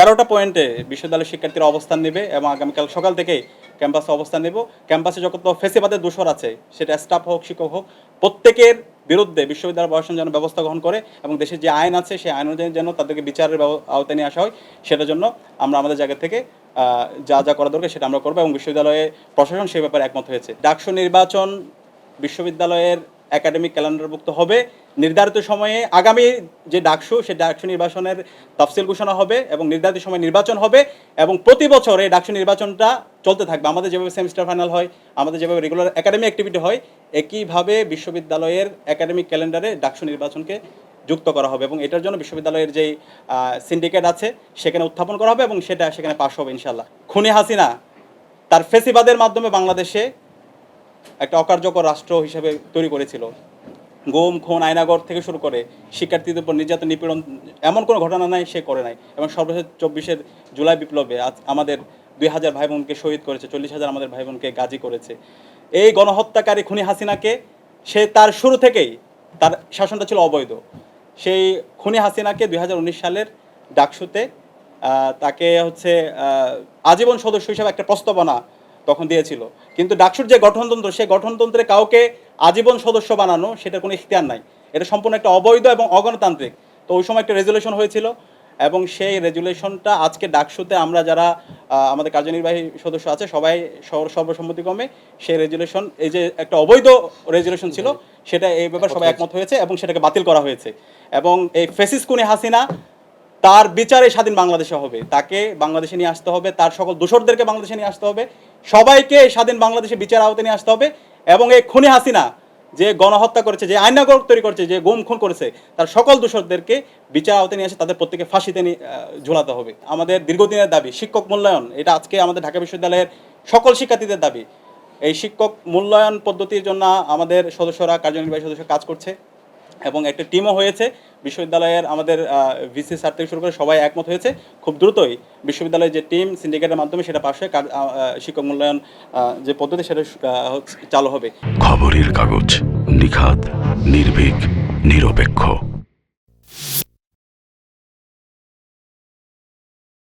তেরোটা পয়েন্টে বিশ্ববিদ্যালয়ের শিক্ষার্থীরা অবস্থান নেবে এবং আগামীকাল সকাল থেকেই ক্যাম্পাসে অবস্থান নেব। ক্যাম্পাসে যত ফেসিবাদের দোষর আছে, সেটা স্টাফ হোক, শিক্ষক হোক, প্রত্যেকের বিরুদ্ধে বিশ্ববিদ্যালয় প্রশাসন যেন ব্যবস্থা গ্রহণ করে এবং দেশের যে আইন আছে, সেই আইন অনুযায়ী যেন তাদেরকে বিচারের আওতায় নিয়ে আসা হয়, সেটার জন্য আমরা আমাদের জায়গা থেকে যা যা করা দরকার সেটা আমরা করব এবং বিশ্ববিদ্যালয়ে প্রশাসন সেই ব্যাপারে একমত হয়েছে। ডাকসু নির্বাচন বিশ্ববিদ্যালয়ের একাডেমিক ক্যালেন্ডারভুক্ত হবে। নির্ধারিত সময়ে আগামী যে ডাকসু, সেই ডাকসু নির্বাচনের তফসিল ঘোষণা হবে এবং নির্ধারিত সময় নির্বাচন হবে এবং প্রতি বছর এই ডাকসু নির্বাচনটা চলতে থাকবে। আমাদের যেভাবে সেমিস্টার ফাইনাল হয়, আমাদের যেভাবে রেগুলার একাডেমিক অ্যাক্টিভিটি হয়, একইভাবে বিশ্ববিদ্যালয়ের একাডেমিক ক্যালেন্ডারে ডাকসু নির্বাচনকে যুক্ত করা হবে এবং এটার জন্য বিশ্ববিদ্যালয়ের যেই সিন্ডিকেট আছে, সেখানে উত্থাপন করা হবে এবং সেটা সেখানে পাশ হবে ইনশাল্লাহ খুনি হাসিনা, তার ফেসিবাদের মাধ্যমে বাংলাদেশে একটা অকার্যকর রাষ্ট্র হিসেবে তৈরি করেছিল। গুম, খুন আয়নাগর থেকে শুরু করে শিক্ষার্থীদের উপর নির্যাতন, নিপীড়ন এমন কোনো ঘটনা নাই, সে করে নাই। এবং সর্বশেষ চব্বিশের জুলাই বিপ্লবে আজ আমাদের দুই হাজার ভাই বোনকে শহীদ করেছে, চল্লিশ হাজার আমাদের ভাই বোনকে গাজী করেছে। এই গণহত্যাকারী খুনি হাসিনাকে সে তার শুরু থেকেই তার শাসনটা ছিল অবৈধ। সেই খুনি হাসিনাকে দুই হাজার উনিশ সালের ডাকসুতে তাকে হচ্ছে আজীবন সদস্য হিসেবে একটা প্রস্তাবনা তখন দিয়েছিল। কিন্তু ডাকসুর যে গঠনতন্ত্র, সেই গঠনতন্ত্রে কাউকে আজীবন সদস্য বানানো সেটার কোনো ইখতিয়ার নাই। এটা সম্পূর্ণ একটা অবৈধ এবং অগণতান্ত্রিক। তো ওই সময় একটা রেজুলেশন হয়েছিল এবং সেই রেজুলেশনটা আজকে ডাকসুতে আমরা যারা আমাদের কার্যনির্বাহী সদস্য আছে, সবাই সর্বসম্মতিক্রমে সেই রেজুলেশন এই যে একটা অবৈধ রেজুলেশন ছিল, সেটা এই ব্যাপারে সবাই একমত হয়েছে এবং সেটাকে বাতিল করা হয়েছে। এবং এই ফেসিস কুনি হাসিনা তার বিচারে স্বাধীন বাংলাদেশে হবে। তাকে বাংলাদেশে নিয়ে আসতে হবে, তার সকল দোষরদেরকে বাংলাদেশে নিয়ে আসতে হবে, সবাইকে স্বাধীন বাংলাদেশে বিচার আওতায় নিয়ে আসতে হবে এবং এই খুনি হাসিনা যে গণহত্যা করেছে, যে আইনাগর তৈরি করেছে, যে গুম খুন করেছে, তার সকল দোষরদেরকে বিচার আওতায় নিয়ে এসে তাদের প্রত্যেকে ফাঁসিতে ঝোলাতে হবে। আমাদের দীর্ঘদিনের দাবি, শিক্ষক মূল্যায়ন, এটা আজকে আমাদের ঢাকা বিশ্ববিদ্যালয়ের সকল শিক্ষার্থীদের দাবি। এই শিক্ষক মূল্যায়ন পদ্ধতির জন্য আমাদের সদস্যরা, কার্যনির্বাহী সদস্য কাজ করছে। এবং একটা টিমও হয়েছে। বিশ্ববিদ্যালয়ের আমাদের ভিসি স্যার থেকে শুরু করে সবাই একমত হয়েছে। খুব দ্রুতই বিশ্ববিদ্যালয়ের যে টিম সিন্ডিকেটের মাধ্যমে সেটা পাশে শিক্ষক মূল্যায়ন যে পদ্ধতি সেটা চালু হবে। খবরের কাগজ নিখাত নির্ভীক, নিরপেক্ষ।